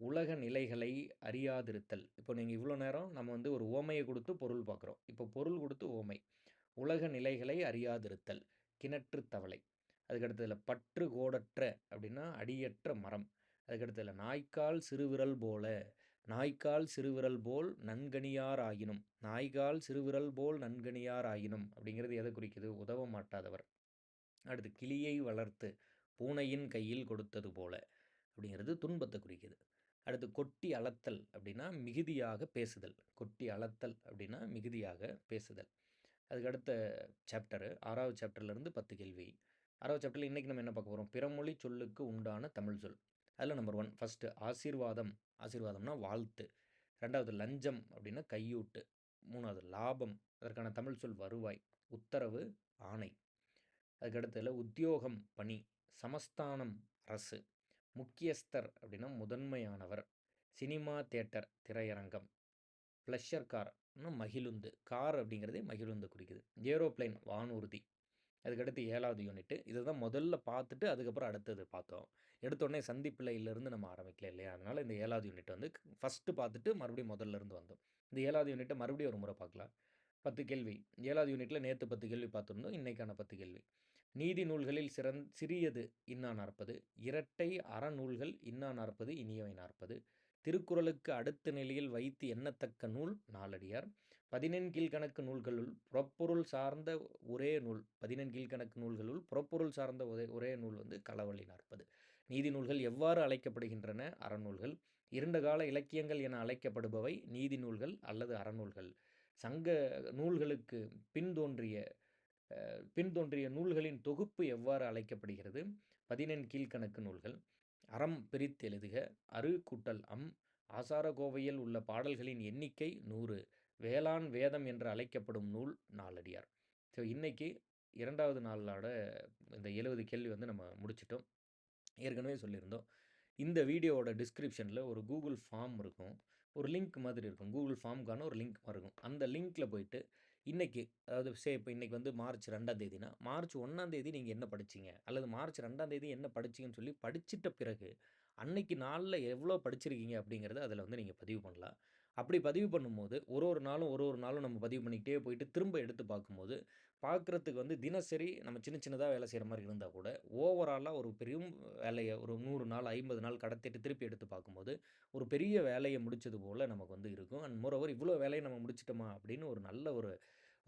உலக நிலைகளை அறியாதிருத்தல். இப்போ நீங்கள் இவ்வளோ நேரம் நம்ம வந்து ஒரு ஓமையை கொடுத்து பொருள் பார்க்குறோம். இப்போ பொருள் கொடுத்து ஓமை உலக நிலைகளை அறியாதிருத்தல். கிணற்று தவளை. அதுக்கடுத்ததில் பற்று கோடற்ற அப்படின்னா அடியற்ற மரம். அதுக்கடுத்ததில் நாய்க்கால் சிறுவிரல் போல. நாய்க்கால் சிறுவிரல் போல் நன்கணியார் ஆயினும். நாய்க்கால் சிறுவிரல் போல் நன்கணியார் ஆயினும் அப்படிங்கிறது எதை குறிக்குது? உதவ மாட்டாதவர். அடுத்து கிளியை வளர்த்து பூனையின் கையில் கொடுத்தது போல அப்படிங்கிறது துன்பத்தை குறிக்குது. அடுத்து கொட்டி அளத்தல் அப்படின்னா மிகுதியாக பேசுதல். கொட்டி அளத்தல் அப்படின்னா மிகுதியாக பேசுதல். அதுக்கு அடுத்த சாப்டரு ஆறாவது சாப்டர்லேருந்து பத்து கேள்வி. ஆறாவது சாப்டரில் இன்றைக்கி நம்ம என்ன பார்க்க போகிறோம் பிறமொழி சொல்லுக்கு உண்டான தமிழ் சொல். அதில் நம்பர் ஒன் ஃபஸ்ட்டு ஆசீர்வாதம். ஆசீர்வாதம்னா வாழ்த்து. ரெண்டாவது லஞ்சம் அப்படின்னா கையூட்டு. மூணாவது லாபம் அதற்கான தமிழ் சொல் வருவாய். உத்தரவு ஆணை. அதுக்கடுத்ததில் உத்தியோகம் பணி. சமஸ்தானம் அரசு. முக்கியஸ்தர் அப்படின்னா முதன்மையானவர் சினிமா தேட்டர் திரையரங்கம் ப்ளஷர் கார்னா மகிழுந்து. கார் அப்படிங்கிறதே மகிழுந்து குறிக்குது. ஏரோப்ளைன் வானூர்தி. அதுக்கடுத்து ஏழாவது யூனிட்டு. இதை தான் முதல்ல பார்த்துட்டு, அதுக்கப்புறம் அடுத்தது பார்த்தோம். எடுத்தோடனே சந்திப்பிள்ளையிலேருந்து நம்ம ஆரம்பிக்கல இல்லையா? அதனால் இந்த ஏழாவது யூனிட் வந்து ஃபர்ஸ்ட்டு பார்த்துட்டு மறுபடியும் முதல்ல இருந்து வந்தோம். இந்த ஏழாவது யூனிட்டை மறுபடியும் ஒரு முறை பார்க்கலாம். 10 கேள்வி. ஏழாவது யூனிட்டில் நேற்று பத்து கேள்வி பார்த்துருந்தோம் இன்றைக்கான பத்து கேள்வி. நீதி நூல்களில் சிறந் சிறியது இன்னா நாற்பது. இரட்டை அறநூல்கள் இன்னா நாற்பது இனியவை நாற்பது. திருக்குறளுக்கு அடுத்த நிலையில் வைத்து எண்ணத்தக்க நூல் நாலடியார். பதினெண்கீழ்க்கணக்கு நூல்களுள் புறப்பொருள் சார்ந்த ஒரே நூல் பதினெண்கீழ்க்கணக்கு நூல்களுள் புறப்பொருள் சார்ந்த ஒரே ஒரே நூல் வந்து களவழி நாற்பது. நீதி நூல்கள் எவ்வாறு அழைக்கப்படுகின்றன? அறநூல்கள். இரண்டு கால இலக்கியங்கள் என அழைக்கப்படுபவை நீதி நூல்கள் அல்லது அறநூல்கள். சங்க நூல்களுக்கு பின்தோன்றிய பின்தோன்றிய நூல்களின் தொகுப்பு எவ்வாறு அழைக்கப்படுகிறது? பதினெண் கீழ்கணக்கு நூல்கள். அறம் பிரித்தெழுதுக. அரு கூட்டல் அம். ஆசாரகோவையில் உள்ள பாடல்களின் எண்ணிக்கை நூறு வேளாண் வேதம் என்று அழைக்கப்படும் நூல் நாலடியார். ஸோ இன்னைக்கு இரண்டாவது நாளோட இந்த 70 கேள்வி வந்து நம்ம முடிச்சிட்டோம் ஏற்கனவே சொல்லியிருந்தோம். இந்த வீடியோவோட டிஸ்கிரிப்ஷனில் ஒரு கூகுள் ஃபார்ம் இருக்கும். ஒரு லிங்க் மாதிரி இருக்கும். கூகுள் ஃபார்முக்கான ஒரு லிங்க் இருக்கும். அந்த லிங்கில் போயிட்டு இன்றைக்கி அதாவது சே இப்போ இன்னைக்கு வந்து மார்ச் ரெண்டாம் தேதினா, மார்ச் ஒன்றாம் தேதி நீங்கள் என்ன படிச்சீங்க? அல்லது மார்ச் ரெண்டாம் தேதி என்ன படிச்சிங்கன்னு சொல்லி படிச்சிட்ட பிறகு, அன்னைக்கு நாளில் எவ்வளோ படிச்சிருக்கீங்க அப்படிங்கிறத அதில் வந்து நீங்கள் பதிவு பண்ணலாம். அப்படி பதிவு பண்ணும்போது, ஒரு ஒரு நாளும் ஒரு ஒரு நாளும் நம்ம பதிவு பண்ணிக்கிட்டே போயிட்டு திரும்ப எடுத்து பார்க்கும்போது, பார்க்குறதுக்கு வந்து தினசரி நம்ம சின்ன சின்னதாக வேலை செய்கிற மாதிரி இருந்தால் கூட, ஓவராலாக ஒரு பெரிய வேலையை ஒரு நூறு நாள், 50 நாள் கடத்திட்டு திருப்பி எடுத்து பார்க்கும்போது, ஒரு பெரிய வேலையை முடிச்சது போல் நமக்கு வந்து இருக்கும். அண்ட் மோரோவர் இவ்வளோ வேலையை நம்ம முடிச்சிட்டோமா அப்படின்னு ஒரு நல்ல ஒரு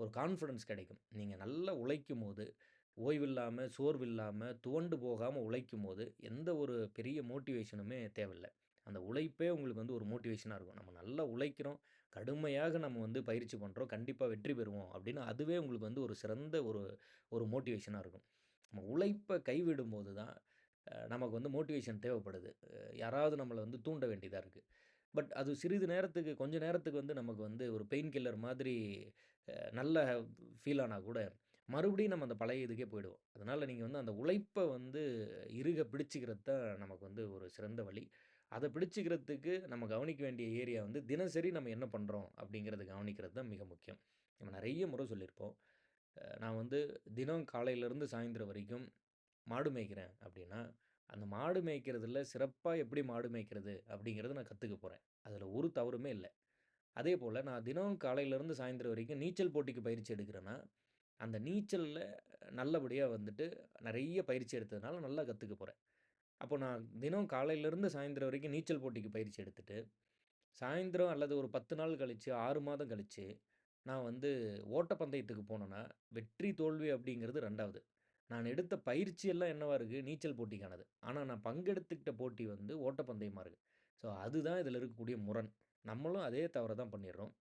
ஒரு கான்ஃபிடன்ஸ் கிடைக்கும். நீங்கள் நல்லா உழைக்கும்போது, சோர்வு இல்லாமல் துவண்டு போகாம உழைக்கும்போது, எந்த ஒரு பெரிய மோட்டிவேஷனுமே தேவையில்ல. அந்த உழைப்பே உங்களுக்கு வந்து ஒரு மோட்டிவேஷனாக இருக்கும். நம்ம நல்லா உழைக்கிறோம், கடுமையாக நம்ம வந்து பயிற்சி பண்ணுறோம் கண்டிப்பாக வெற்றி பெறுவோம் அப்படின்னு அதுவே உங்களுக்கு வந்து ஒரு சிறந்த ஒரு ஒரு மோட்டிவேஷனாக இருக்கும். நம்ம உழைப்ப கைவிடும்போது தான் நமக்கு வந்து மோட்டிவேஷன் தேவைப்படுது. யாராவது நம்மளை வந்து தூண்ட வேண்டியதாக இருக்குது பட் அது சிறிது நேரத்துக்கு கொஞ்ச நேரத்துக்கு வந்து நமக்கு வந்து ஒரு பெயின் கில்லர் மாதிரி நல்ல ஃபீல் ஆனால் கூட, மறுபடியும் நம்ம அந்த பழைய இதுக்கே போயிடுவோம். அதனால் நீங்கள் வந்து அந்த உழைப்பை வந்து இறுக பிடிச்சிக்கிறது தான் நமக்கு வந்து ஒரு சிறந்த வழி. அதை பிடிச்சிக்கிறதுக்கு நம்ம கவனிக்க வேண்டிய ஏரியா வந்து தினசரி நம்ம என்ன பண்ணுறோம் அப்படிங்கிறத கவனிக்கிறது தான் மிக முக்கியம். நம்ம நிறைய முறை சொல்லியிருப்போம். நான் வந்து தினம் காலையிலேருந்து சாயந்தரம் வரைக்கும் மாடு மேய்க்கிறேன் அப்படின்னா, அந்த மாடு மேய்க்கிறதுல சிறப்பாக எப்படி மாடு மேய்க்கிறது? அப்படிங்கிறத நான் கற்றுக்க போகிறேன் அதில் ஒரு தவறுமே இல்லை அதே போல் நான் தினம் காலையிலேருந்து சாயந்தரம் வரைக்கும் நீச்சல் போட்டிக்கு பயிற்சி எடுக்கிறேன்னா, அந்த நீச்சலில் நல்லபடியாக வந்துட்டு நிறைய பயிற்சி எடுத்ததுனால நல்லா கற்றுக்க போகிறேன் அப்போ நான் தினம் காலையிலேருந்து சாயந்தரம் வரைக்கும் நீச்சல் போட்டிக்கு பயிற்சி எடுத்துட்டு, சாயந்தரம் அல்லது ஒரு 10 நாள் கழித்து ஆறு மாதம் கழித்து நான் வந்து ஓட்டப்பந்தயத்துக்கு போனேன்னா, வெற்றி, தோல்வி அப்படிங்கிறது ரெண்டாவது நான் எடுத்த பயிற்சி எல்லாம் என்னவாக இருக்குது நீச்சல் போட்டிக்கானது. ஆனால் நான் பங்கெடுத்துக்கிட்ட போட்டி வந்து ஓட்டப்பந்தயமாக இருக்குது ஸோ அதுதான் இதில் இருக்கக்கூடிய முரண். நம்மளும் அதே தவறை தான் பண்ணிடுறோம்.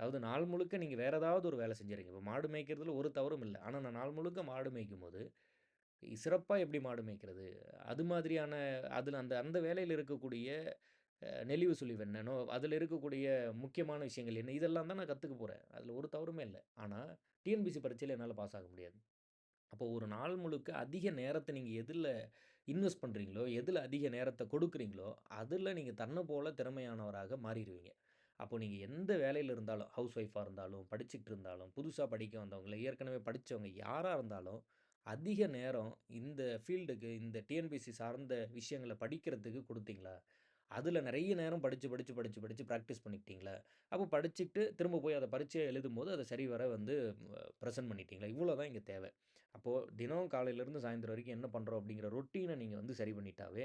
அதாவது நாள் முழுக்க நீங்கள் வேறு ஏதாவது ஒரு வேலை செஞ்சுறீங்க. இப்போ மாடு மேய்க்கிறதுல ஒரு தவறும் இல்லை ஆனால் நான் நாள் முழுக்க மாடு மேய்க்கும் போது சிறப்பாக எப்படி மாடு மேய்க்கிறது? அது மாதிரியான அதில் அந்த அந்த வேலையில் இருக்கக்கூடிய நெளிவு சுளிவு என்னன்னோ அதில் இருக்கக்கூடிய முக்கியமான விஷயங்கள் என்ன? இதெல்லாம் தான் நான் கற்றுக்க போகிறேன் அதில் ஒரு தவறுமே இல்லை ஆனால் டிஎன்பிசி பரீட்சையில் என்னால் பாஸ் ஆக முடியாது. அப்போ ஒரு நாள் முழுக்க அதிக நேரத்தை நீங்கள் எதில் இன்வெஸ்ட் பண்ணுறீங்களோ எதில் அதிக நேரத்தை கொடுக்குறீங்களோ, அதில் நீங்கள் தன்னை போல திறமையானவராக மாறிடுவீங்க அப்போ நீங்கள் எந்த வேலையில் இருந்தாலும், ஹவுஸ் ஒய்ஃபாக இருந்தாலும், படிச்சுக்கிட்டு இருந்தாலும், புதுசாக படிக்க வந்தவங்கள ஏற்கனவே படித்தவங்க யாராக இருந்தாலும், அதிக நேரம் இந்த ஃபீல்டுக்கு, இந்த டிஎன்பிசி சார்ந்த விஷயங்கள படிக்கிறதுக்கு கொடுத்தீங்களா அதில் நிறைய நேரம் படித்து படித்து படித்து படித்து ப்ராக்டிஸ் பண்ணிக்கிட்டீங்களா? அப்போ படிச்சுட்டு திரும்ப போய் அதை பரிட்சையை எழுதும் போது அதை சரி வர வந்து ப்ரெசென்ட் பண்ணிட்டீங்களா? இவ்வளோ தான் இங்கே தேவை. அப்போது தினம் காலையிலேருந்து சாயந்தரம் வரைக்கும் என்ன பண்ணுறோம் அப்படிங்கிற ரொட்டீனை நீங்கள் வந்து சரி பண்ணிட்டாவே,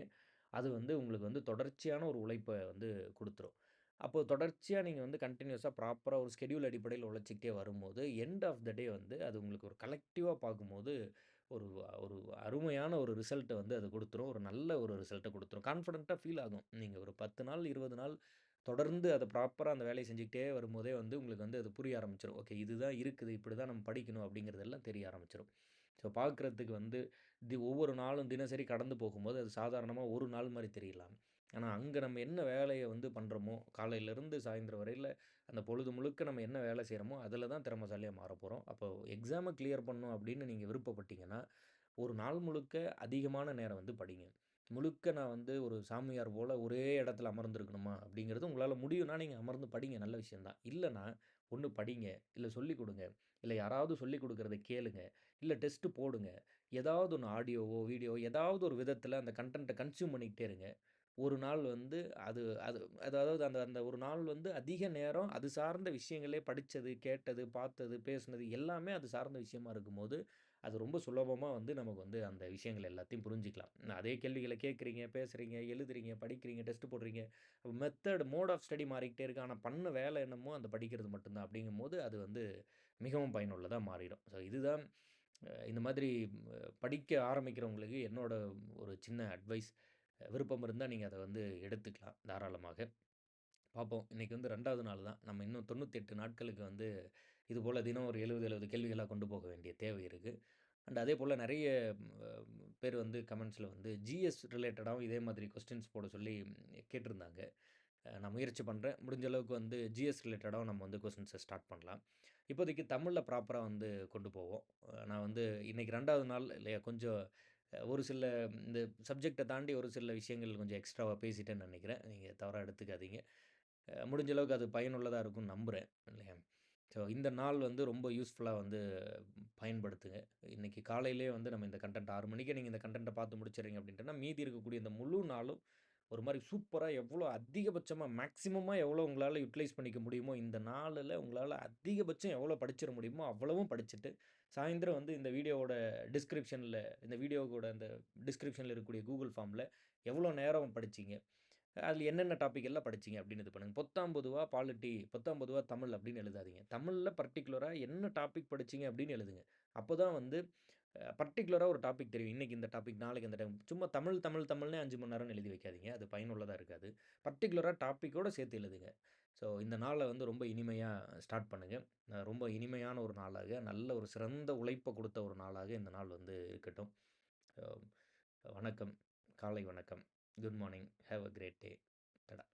அது வந்து உங்களுக்கு வந்து தொடர்ச்சியான ஒரு உழைப்பை வந்து கொடுத்துரும். அப்போது தொடர்ச்சியாக நீங்கள் வந்து கண்டினியூஸாக ப்ராப்பராக ஒரு ஸ்கெடியூல் அடிப்படையில் உழைச்சிக்கிட்டே வரும்போது, எண்ட் ஆஃப் த டே வந்து அது உங்களுக்கு ஒரு கலெக்டிவாக பார்க்கும்போது, ஒரு ஒரு அருமையான ஒரு ரிசல்ட்டை வந்து அது கொடுத்துரும். ஒரு நல்ல ஒரு ரிசல்ட்டை கொடுத்துரும். கான்ஃபிடென்ட்டாக ஃபீல் ஆகும். நீங்கள் ஒரு 10 நாள், 20 நாள் தொடர்ந்து அதை ப்ராப்பராக அந்த வேலையை செஞ்சுக்கிட்டே வரும்போதே வந்து உங்களுக்கு வந்து அது புரிய ஆரம்பிச்சிடும் ஓகே இதுதான் இருக்குது. இப்படி தான் நம்ம படிக்கணும். அப்படிங்கிறதெல்லாம் தெரிய ஆரம்பிச்சிடும் ஸோ பார்க்குறதுக்கு வந்து தி ஒவ்வொரு நாளும் தினசரி கடந்து போகும்போது, அது சாதாரணமாக ஒரு நாள் மாதிரி தெரியலாம். ஆனால் அங்கே நம்ம என்ன வேலையை வந்து பண்ணுறோமோ காலையிலேருந்து சாயந்தரம் வரையில் அந்த பொழுது முழுக்க நம்ம என்ன வேலை செய்கிறோமோ அதில் தான் திறமசாலியாக மாற போகிறோம் அப்போ எக்ஸாமை கிளியர் பண்ணும் அப்படின்னு நீங்கள் விருப்பப்பட்டீங்கன்னா, ஒரு நாள் முழுக்க அதிகமான நேரம் வந்து படிங்க. முழுக்க நான் வந்து ஒரு சாமியார் போல் ஒரே இடத்துல அமர்ந்துருக்கணுமா அப்படிங்கிறது உங்களால் முடியும்னா நீங்கள் அமர்ந்து படிங்க. நல்ல விஷயந்தான் இல்லைனா ஒன்று படிங்க, இல்லை சொல்லிக் கொடுங்க இல்லை யாராவது சொல்லிக் கொடுக்குறத கேளுங்க, இல்லை டெஸ்ட்டு போடுங்க. ஏதாவது ஒன்று ஆடியோவோ, வீடியோ ஏதாவது ஒரு விதத்தில் அந்த கண்டென்ட்டை கன்சியூம் பண்ணிக்கிட்டே இருங்க. ஒரு நாள் வந்து அது அது அதாவது அந்த அந்த ஒரு நாள் வந்து அதிக நேரம் அது சார்ந்த விஷயங்களே படித்தது கேட்டது, பார்த்தது, பேசினது எல்லாமே அது சார்ந்த விஷயமா இருக்கும்போது, அது ரொம்ப சுலபமாக வந்து நமக்கு வந்து அந்த விஷயங்கள் எல்லாத்தையும் புரிஞ்சுக்கலாம். அதே கேள்விகளை கேட்குறீங்க பேசுகிறீங்க எழுதுறீங்க, படிக்கிறீங்க, டெஸ்ட் போடுறீங்க. மெத்தட் மோட் ஆஃப் ஸ்டடி மாறிக்கிட்டே இருக்கு. ஆனால் பண்ண வேலை என்னமோ அந்த படிக்கிறது மட்டும்தான் அப்படிங்கும்போது, அது வந்து மிகவும் பயனுள்ளதாக மாறிடும். ஸோ இதுதான் இந்த மாதிரி படிக்க ஆரம்பிக்கிறவங்களுக்கு என்னோட ஒரு சின்ன அட்வைஸ். விருப்பம் இருந்தால் நீங்கள் அதை வந்து எடுத்துக்கலாம் தாராளமாக. பார்ப்போம். இன்றைக்கி வந்து ரெண்டாவது நாள் தான். நம்ம இன்னும் 98 நாட்களுக்கு வந்து இது போல் தினம் ஒரு எழுபது எழுபது கேள்விகளாக கொண்டு போக வேண்டிய தேவை இருக்குது அண்ட் அதே போல் நிறைய பேர் வந்து கமெண்ட்ஸில் வந்து ஜிஎஸ் ரிலேட்டடாகவும் இதே மாதிரி கொஸ்டின்ஸ் போட சொல்லி கேட்டிருந்தாங்க. நான் முயற்சி பண்ணுறேன் முடிஞ்ச அளவுக்கு வந்து ஜிஎஸ் ரிலேட்டடாகவும் நம்ம வந்து கொஸ்டின்ஸை ஸ்டார்ட் பண்ணலாம். இப்போதைக்கு தமிழில் ப்ராப்பராக வந்து கொண்டு போவோம். நான் வந்து இன்றைக்கி ரெண்டாவது நாள் இல்லையா கொஞ்சம் ஒரு சில இந்த சப்ஜெக்டை தாண்டி ஒரு சில விஷயங்கள் கொஞ்சம் எக்ஸ்ட்ராவாக பேசிட்டேன்னு நினைக்கிறேன் நீங்கள் தவறாக எடுத்துக்காதீங்க. முடிஞ்ச அளவுக்கு அது பயனுள்ளதாக இருக்கும்னு நம்புகிறேன் இல்லையா? ஸோ இந்த நாள் வந்து ரொம்ப யூஸ்ஃபுல்லாக வந்து பயன்படுத்துங்க. இன்றைக்கி காலையிலேயே வந்து நம்ம இந்த கன்டென்ட் 6 மணிக்கே நீங்கள் இந்த கண்டென்ட்டை பார்த்து முடிச்சிடுறீங்க அப்படின்ட்டுனா மீதி இருக்கக்கூடிய இந்த முழு நாளும் ஒரு மாதிரி சூப்பராக எவ்வளோ அதிகபட்சமாக மேக்ஸிமமாக எவ்வளோ உங்களால் யூட்டிலைஸ் பண்ணிக்க முடியுமோ, இந்த நாளில் உங்களால் அதிகபட்சம் எவ்வளோ படிச்சிட முடியுமோ அவ்வளவும் படிச்சுட்டு, சாயந்தரம் வந்து இந்த வீடியோவோட டிஸ்கிரிப்ஷனில் இந்த வீடியோவோட அந்த டிஸ்கிரிப்ஷனில் இருக்கக்கூடிய கூகுள் ஃபார்மில் எவ்வளோ நேரம் படிச்சிங்க அதில் என்னென்ன டாபிக் எல்லாம் படிச்சீங்க அப்படின்னு இது பண்ணுங்கள் பத்தாம் பொதுவாக பாலிட்டி, பத்தாம் பொதுவாக தமிழ் அப்படின்னு எழுதாதீங்க. தமிழில் பர்டிகுலராக என்ன டாபிக் படிச்சீங்க அப்படின்னு எழுதுங்க. அப்பதான் வந்து பர்டிகுலராக ஒரு டாபிக் தெரியும். இன்றைக்கி இந்த டாபிக், நாளைக்கு இந்த டைம் சும்மா தமிழ், தமிழ், தமிழ்னே அஞ்சு மணி நேரம்னு எழுதி வைக்காதீங்க. அது பயனுள்ளதாக இருக்காது. பர்டிகுலராக டாப்பிக்கோடு சேர்த்து எழுதுங்க. ஸோ இந்த நாளை வந்து ரொம்ப இனிமையாக ஸ்டார்ட் பண்ணுங்கள் ரொம்ப இனிமையான ஒரு நாளாக, நல்ல ஒரு சிறந்த உழைப்பை கொடுத்த ஒரு நாளாக இந்த நாள் வந்து இருக்கட்டும். வணக்கம். காலை வணக்கம். Good morning. Have a great day. Tada